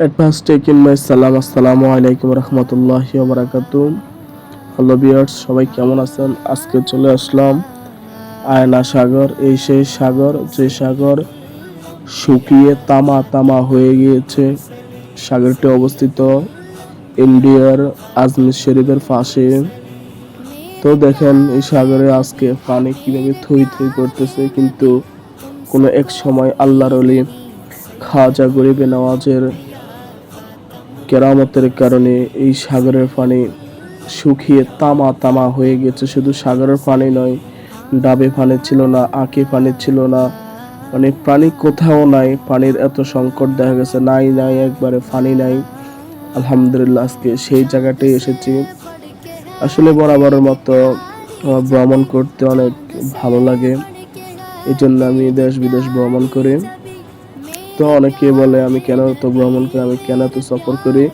Advance taking মাই সালাম আসসালামু আলাইকুম রহমতুল্লাহ বারাকাতু হ্যালো বিয়ার্স সবাই কেমন আছেন? আজকে চলে আসলাম আয়না সাগর, এই সেই সাগর, যে সাগর শুকিয়ে তামা তামা হয়ে গিয়েছে। সাগরটি অবস্থিত ইন্ডিয়ার আজমির শরীফের পাশে। তো দেখেন, এই সাগরে আজকে পানি কীভাবে থই থই করতেছে, কিন্তু কোনো এক সময় আল্লাহর অলি খাজা গরিবে নওয়াজের কেরামতের কারণে এই সাগরের পানি শুকিয়ে তামা তামা হয়ে গেছে। শুধু সাগরের পানি নয়, ডাবে পানি ছিল না, আঁকে পানি ছিল না। মানে পানি কোথাও নাই, পানির এত সংকট দেখা গেছে। নাই নাই, একবারে পানি নাই। আলহামদুলিল্লাহ, আজকে সেই জায়গাটাই এসেছি। আসলে বরাবরের মতো ভ্রমণ করতে অনেক ভালো লাগে। এই জন্য আমি দেশ বিদেশ ভ্রমণ করি। তো অনেকে বলে, আমি কেন তো ভ্রমণ করি? আমি কেন তো সফর করি?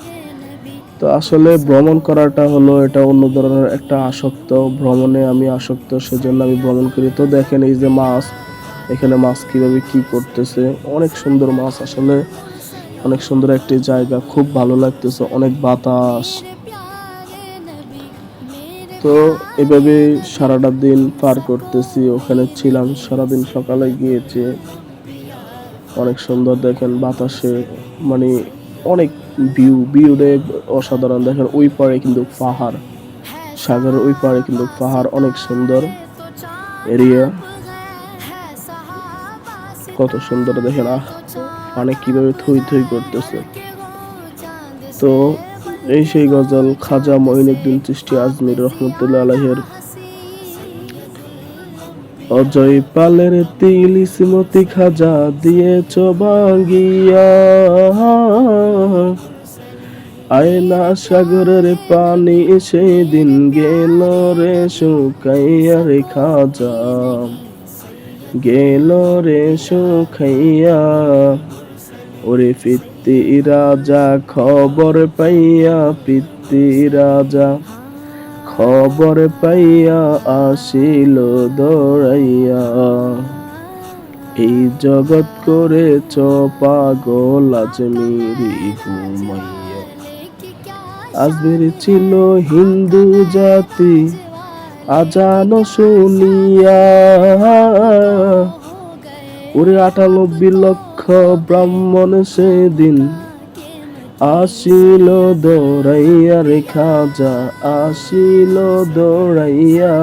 তো আসলে ভ্রমণ করাটা হলো এটা অন্য ধরনের একটা আসক্ত ভ্রমণে আমি আসক্ত, সেজন্য আমি ভ্রমণ করি। তো দেখেন এই যে মাছ, এখানে মাছ কীভাবে কি করতেছে? অনেক সুন্দর মাছ আসলে। অনেক সুন্দর একটি জায়গা, খুব ভালো লাগতেছে, অনেক বাতাস। তো এভাবে সারাটা দিন পার করতেছি। ওখানে ছিলাম, সারাদিন সকালে গিয়েছি। অনেক সুন্দর দেখেন বাতাসে মানে অনেক ভিউ ভিউরে অসাধারণ দেখেন। ওই পারে কিন্তু পাহাড়, সাগরের ওই পারে কিন্তু পাহাড় অনেক সুন্দর এরিয়া কত সুন্দর দেখেন, আহ, পানি কীভাবে থই থই করতেছে। তো এই সেই গজল খাজা মঈনুদ্দিন চিষ্টি আজমির রহমতুল্লাহ আলহের অজয় পালের তিল ইসমতি খাজা দিয়েছ বাঙ্গিয়া আয়না সাগরের পানি সেই দিন গেল রে শুকাইয়া রে খাজা। গেল রে শুকাইয়া। ওরে পিত্তি রাজা খবর পাইয়া পিত্তি রাজা খবর পাইয়া আসিল দৌড়াইয়া। এই জগৎ করে পাগল আজমিরি ঘুমাইয়া। আজমির ছিল হিন্দু জাতি, আজান শুনিয়া। ওরে আটানব্বই লক্ষ ব্রাহ্মণ সেদিন আসিল দৌড়াইয়া রে খাজা, আসিল দৌড়াইয়া।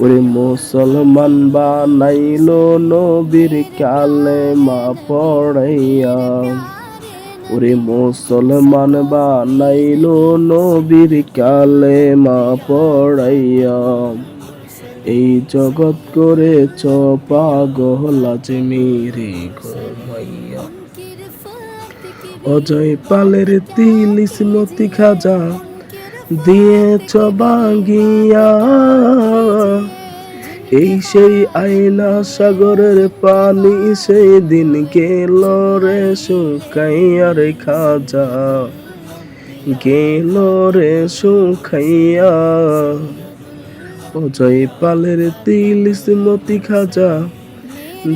ওরে মুসলমান বানাইল নবীর কালে মা পড়াইয়া। ওরে মুসলমান বানাইল নবীর কালে মা পড়াইয়া। এই জগৎ করে পাগল আজমিরে ঘুমাইয়া। অজয় পালের তিল ইসমতি খাজা দিয়েছ বাঙ্গিয়া এই সেই আয়না সাগরের পানি সেই দিন গেল রে শুকাইয়া রে খাজা। গেল রে শুকাইয়া। অজয় পালের তিল ইসমতি খাজা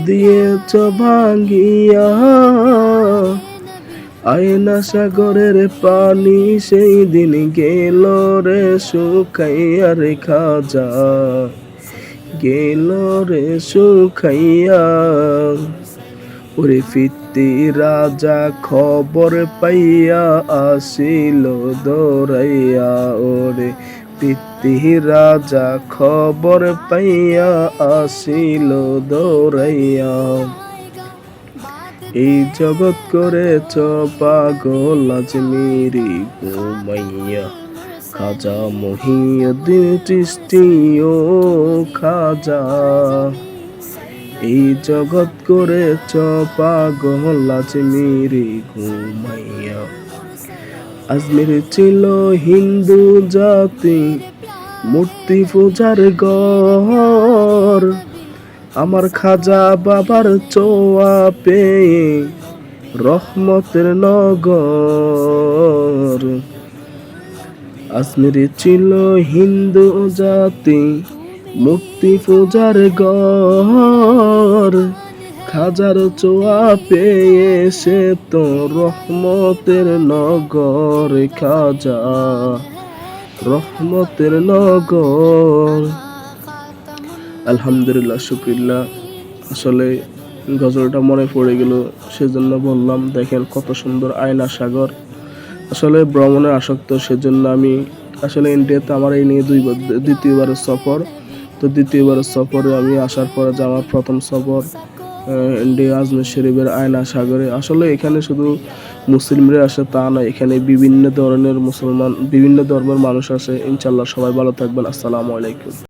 দিয়েছ ভাঙ্গিয়া। আয়না সাগরের পানি সেই দিন গেল রে শুকাইয়া রে খাজা। গেল রে শুকাইয়া ওরে ফিত্তি রাজা খবর পাইয়া আসিল দৌড়াইয়া। ওরে পিত্তি রাজা খবর পাইয়া আসিল দৌড়াইয়া। এই জগৎ করেছ পাগল আজমিরি ঘুমাইয়া খাজা মহিউদ্দিন চিষ্টি ও খাজা। এই জগৎ করেছ পাগল আজমিরি ঘুমাইয়া আজমির ছিল হিন্দু জাতি, মূর্তি পূজার গর আমার খাজা বাবার চোয়া পেয়ে রহমতের নগর। আজমির ছিল হিন্দু জাতি, মুক্তি পূজার গর খাজার চোয়া পেয়ে সে তো রহমতের নগর, খাজা রহমতের নগর। আলহামদুলিল্লাহ শুক্রিল্লাহ আসলে গজলটা মনে পড়ে গেল, সেজন্য বললাম, দেখেন কত সুন্দর আয়না সাগর। আসলে ভ্রমণে আসক্ত, সেজন্য আমি আসলে ইন্ডিয়াতে আমার এই নিয়ে দুইবার দ্বিতীয়বারের সফর। তো দ্বিতীয়বারের সফরে আমি আসার পরে যে আমার প্রথম সফর ইন্ডিয়া আজমের শরীফের আয়না সাগরে। আসলে এখানে শুধু মুসলিমরা আসে তা নয়, এখানে বিভিন্ন ধরনের মুসলমান বিভিন্ন ধর্মের মানুষ আসে। ইনশাল্লাহ সবাই ভালো থাকবেন। আসসালামু আলাইকুম।